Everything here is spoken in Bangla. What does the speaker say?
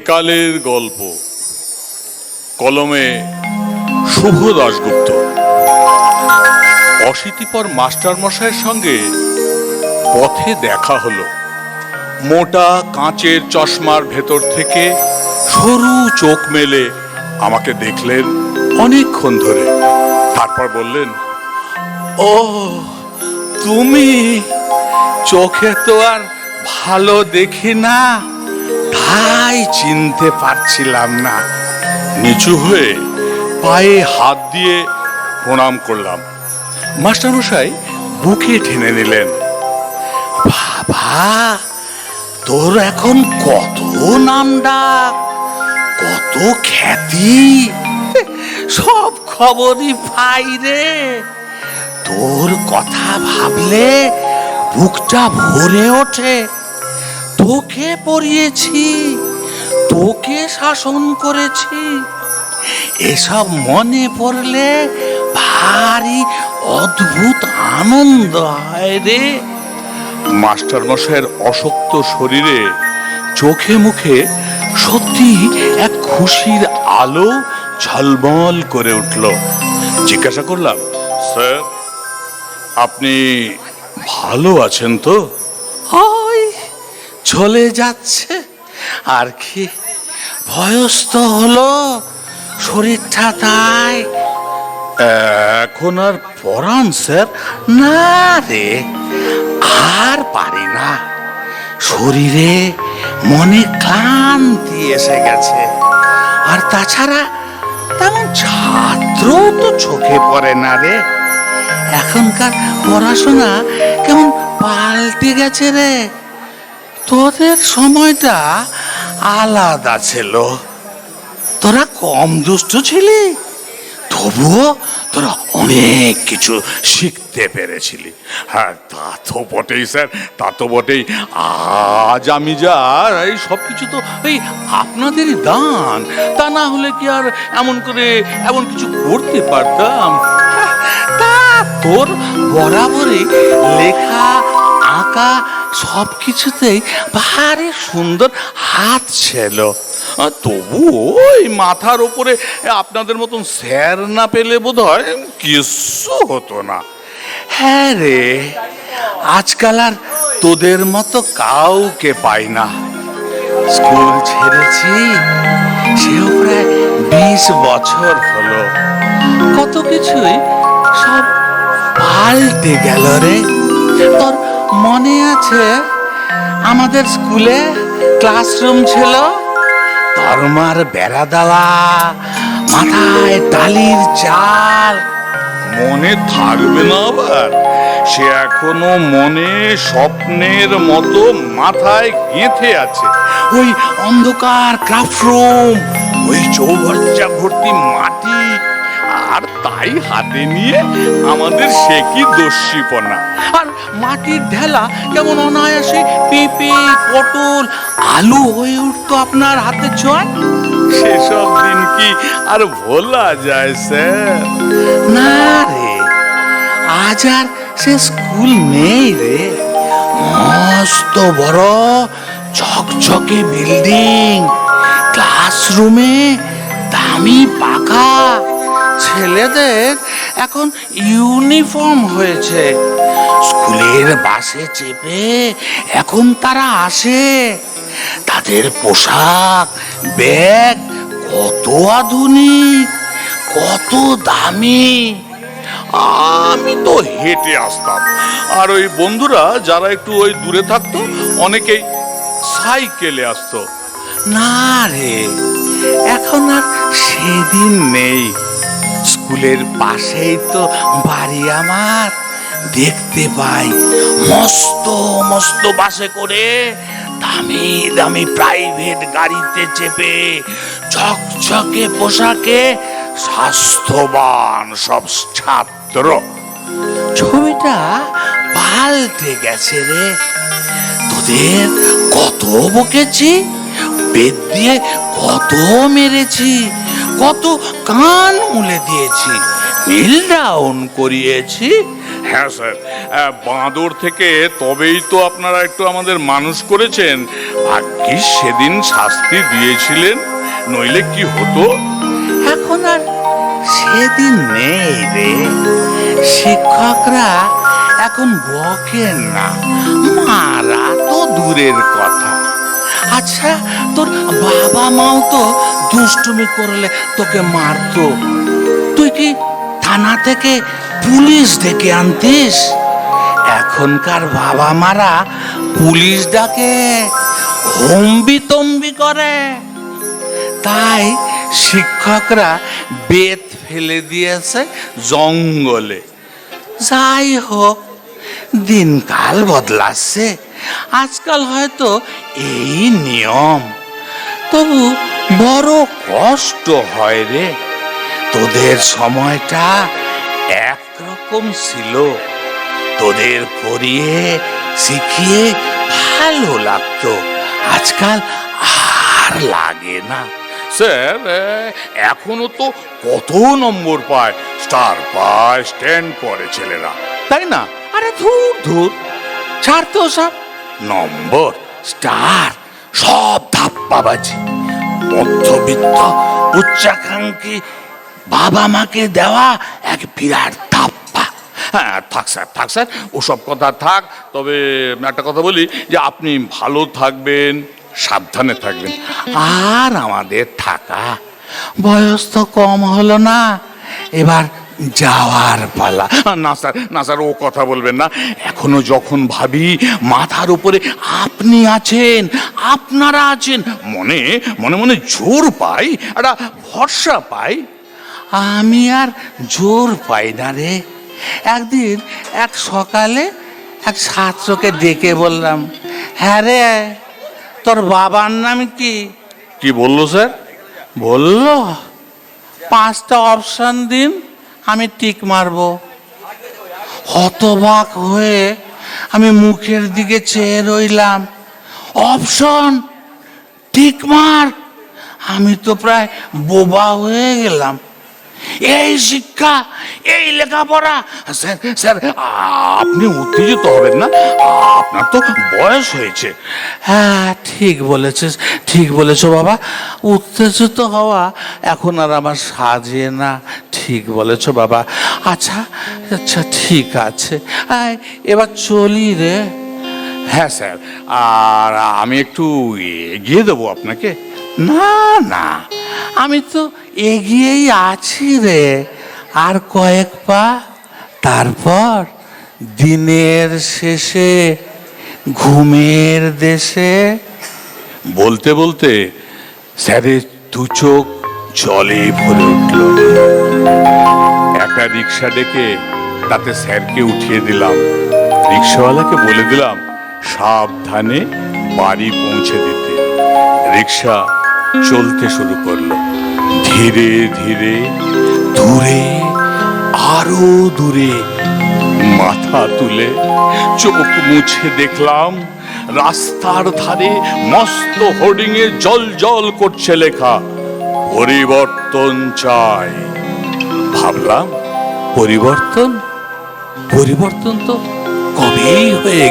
সেকালের গল্প। কলমে শুভ দাশগুপ্ত। অশীতিপর মাস্টার মশাইয়ের সঙ্গে পথে দেখা হলো। মোটা কাঁচের চশমার ভেতর থেকে সরু চোখ মেলে আমাকে দেখলেন অনেকক্ষণ ধরে। তারপর বললেন, ও, তুমি চোখে তো আর ভালো দেখি না। তাই চিনতে পারছিলাম না। নিচু হয়ে পায়ে হাত দিয়ে প্রণাম করলাম। মাস্টারমশাই বুকে টেনে নিলেন। বাবা, তোর এখন কত নাম ডাক কত খ্যাতি। সব খবরই পাই রে। তোর কথা ভাবলে বুকটা ভরে ওঠে। তোকে পড়িয়েছি, তোকে শাসন করেছি। এসব মনে পড়লে ভারী অদ্ভুত আনন্দ হয় রে। মাস্টার মশাইয়ের অশক্ত শরীরে চোখে মুখে সত্যি এক খুশির আলো ঝলমল করে উঠল। জিজ্ঞাসা করলাম, স্যার, আপনি ভালো আছেন তো? চলে যাচ্ছে। আর কি? বয়স তো হলো, শরীরটা তাই। এখন আর পড়ান স্যার? না রে, আর পারি না। শরীরে মনে ক্লান্তি এসে গেছে। আর তাছাড়া তেমন ছাত্র তো চোখে পড়ে না রে। এখনকার পড়াশোনা কেমন পাল্টে গেছে রে। তোদের সময়টা আলাদা ছিল। তোরা কম দুষ্ট ছিলি, তবুও তোরা অনেক কিছু শিখতে পেরেছিলি। হ্যাঁ তা তো বটেই স্যার, তা তো বটেই। আজ আমি যার এই সব কিছু তো এই আপনাদেরই দান। তা না হলে কি আর এমন করে এমন কিছু করতে পারতাম? তা তোর বরাবরই লেখা, আঁকা সব কিছুতেই ভারী সুন্দর হাত ছিল। তবু ওই মাথার ওপরে আপনাদের মতন স্যার না পেলে বোধ হয় কিছু হতো না। হ্যাঁ রে, আজকাল আর তোদের মতো কাউকে পাই না। স্কুল ছেড়েছি সেও প্রায় বিশ বছর হলো। কত কিছুই সব পাল্টে গেল রে। তোর মনে আছে আমাদের স্কুলে ক্লাসরুম ছিল? ধর্মার বেড়া দেওয়া মাথায় টালির চাল। মনে থাকবে না আবার। সে এখনও মনে স্বপ্নের মতো মাথায় গেঁথে আছে। ওই অন্ধকার ক্লাসরুম ওই চৌবাচ্চা ভর্তি মাটি আর তাই হাতে নিয়ে আমাদের সে কি দস্যিপনা? আর মাটির ঢেলা কেমন অনায়াসে পেঁপে পটল আলু হয়ে উঠতো আপনার হাতে ছোঁয়ায় সেসব দিন কি আর ভোলা যায় স্যার? না রে আজ আর সে স্কুল নেই রে। মস্ত বড় ঝকঝকে বিল্ডিং। ক্লাসরুমে দামি পাখা। ছেলেদের এখন ইউনিফর্ম হয়েছে। স্কুলের বাসে চেপে এখন তারা আসে। তাদের পোশাক ব্যাগ কত আধুনিক কত দামি। আমি তো হেঁটে আসতাম। আর ওই বন্ধুরা যারা একটু ওই দূরে থাকতো অনেকেই সাইকেলে আসতো। না রে এখন আর সেদিন নেই। স্কুলের পাশেই তো বাড়ি আমার। দেখতে পাই মস্ত মস্ত বাসে করে দামি দামি প্রাইভেট গাড়িতে চেপে ঝকঝকে পোশাকে স্বাস্থ্যবান সব ছাত্র। ছবিটা পাল্টে গেছে রে। তোদের কত বকেছি? বেদ দিয়ে কত মেরেছি? কত কান মুলে দিয়েছি। নীল ডাউন করিয়েছি। হ্যাঁ স্যার। বাঁদর থেকে তবেই তো আপনারা একটু আমাদের মানুষ করেছেন। আর কি সেদিন শাস্তি দিয়েছিলেন? নইলে কি হতো? এখন আর সেদিন নেই রে। শিক্ষকরা এখন বকেন না। মারা তো দূরের কথা। আচ্ছা তোর বাবা মাও তো দুষ্টুমি করলে তোকে মারতো। তুই কি থানা থেকে পুলিশ ডেকে আনতিস? এখনকার বাবা মারা পুলিশ ডাকে হম্বি তম্বি করে। তাই শিক্ষকরা বেত ফেলে দিয়েছে জঙ্গলে। যাই হোক, দিনকাল বদলাচ্ছে। আজকাল হয়তো এই নিয়ম। তবু বড় কষ্ট হয় রে। তোদের সময়টা একরকম ছিল। তোদের পড়িয়ে শিখিয়ে ভালো লাগতো। আজকাল আর লাগে না। স্যার এখনও তো কত নম্বর পায়। স্টার পায়, স্ট্যান্ড করে ছেলেরা। তাই না? আরে ধুর ধুর। ছাড় তো সব। নম্বর, স্টার, সব ধাপ্পাবাজি। মধ্যবিত্ত উচ্চাকাঙ্ক্ষী, বাবা মাকে দেওয়া এক বিরাট ধাপ্পা। হ্যাঁ থাক স্যার থাক স্যার, ওসব কথা থাক, তবে একটা কথা বলি যে আপনি ভালো থাকবেন, সাবধানে থাকবেন। আর আমাদের থাকা, বয়স তো কম হলো না, এবার যাওয়ার পালা। না স্যার না স্যার, ও কথা বলবেন না। এখনও যখন ভাবি মাথার উপরে আপনি আছেন আপনারা আছেন। মনে মনে মনে জোর পাই একটা ভরসা পাই। আমি আর জোর পাই না রে। একদিন এক সকালে এক ছাত্রকে ডেকে বললাম হ্যাঁ রে তোর বাবার নাম কি? কি বলল স্যার? বলল পাঁচটা অপশন দিন আমি টিক মারবো। হতবাক হয়ে আমি মুখের দিকে চেয়ে রইলাম। অপশন, টিক মার। আমি তো প্রায় বোবা হয়ে গেলাম। এই শিক্ষা, এই লেখাপড়া, স্যার স্যার, আপনি উত্তেজিত হবেন না? আপনার তো বয়স হয়েছে। হ্যাঁ ঠিক বলেছিস, ঠিক বলেছ বাবা। উত্তেজিত হওয়া এখন আর আমার সাজে না। ঠিক বলেছ বাবা। আচ্ছা আচ্ছা ঠিক আছে। এবার চলি রে। হ্যাঁ স্যার। আর আমি একটু এগিয়ে দেবো আপনাকে? না না। আমি তো এগিয়েই আছি রে। আর কয়েক পা, তারপর দিনের শেষে ঘুমের দেশে। বলতে বলতে স্যারের দু চোখ জলে ভরে উঠল। একটা রিক্সা ডেকে তাতে স্যারকে উঠিয়ে দিলাম। রিক্সাওয়ালাকে বলে দিলাম সাবধানে বাড়ি পৌঁছে দিতে। রিক্সা চলতে শুরু করল। ধীরে ধীরে, দূরে, আরও দূরে মাথা তুলে চোখ মুছে দেখলাম, রাস্তার ধারে মস্ত হোর্ডিংয়ে জল জল করছে লেখা, পরিবর্তন চাই। ভাবলাম, পরিবর্তন? পরিবর্তন তো কবেই হয়ে